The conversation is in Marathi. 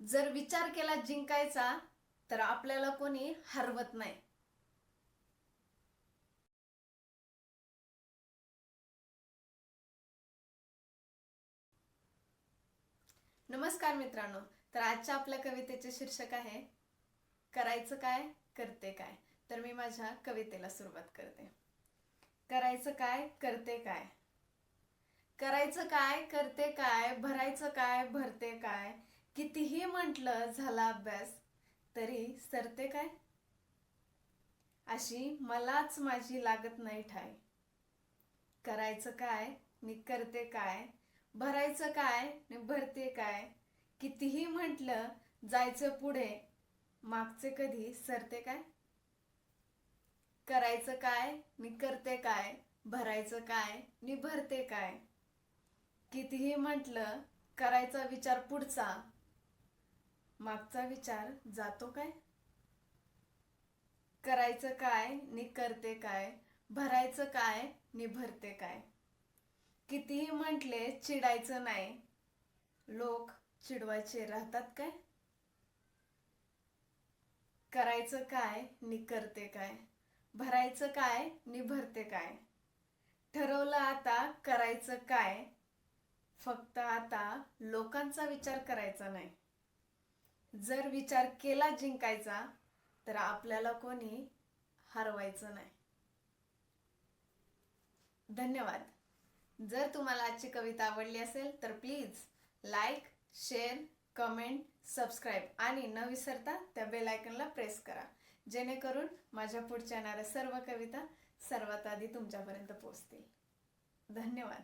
जर विचार केला जिंकायचा तर आपल्याला कोणी हरवत नाही. नमस्कार मित्रांनो तर आजच्या आपल्या कवितेचे शीर्षक आहे करायचं काय करते काय. तर मी माझ्या कवितेला सुरुवात करते. करायचं काय करते काय. करायचं काय करते काय भरायचं काय भरते काय. कितीही म्हटलं झाला अभ्यास तरी सरते काय? अशी मलाच माझी लागत नाही ठाय. करायचं काय मी करते काय भरायचं काय मी भरते काय कितीही म्हटलं जायचं पुढे मागचे कधी सरते काय? करायचं काय मी करते काय भरायचं काय मी भरते काय कितीही म्हटलं करायचा विचार पुढचा मागचा विचार जातो काय? करायचं काय नि करते काय? भरायचं काय नि भरते काय? कितीही म्हटले चिडायचं नाही. लोक चिडवायचे राहतात काय? करायचं काय नि करते काय? भरायचं काय नि भरते काय? ठरवलं आता करायचं काय? फक्त आता लोकांचा विचार करायचा नाही. जर विचार केला जिंकायचा तर आपल्याला कोणी हरवायचं नाही. धन्यवाद. जर तुम्हाला आजची कविता आवडली असेल तर please like share comment subscribe आणि न विसरता त्या बेल आयकनला प्रेस करा. जेणेकरून माझ्या पुढच्या येणाऱ्या सर्व कविता सर्वात आधी तुमच्यापर्यंत पोहोचतील. धन्यवाद.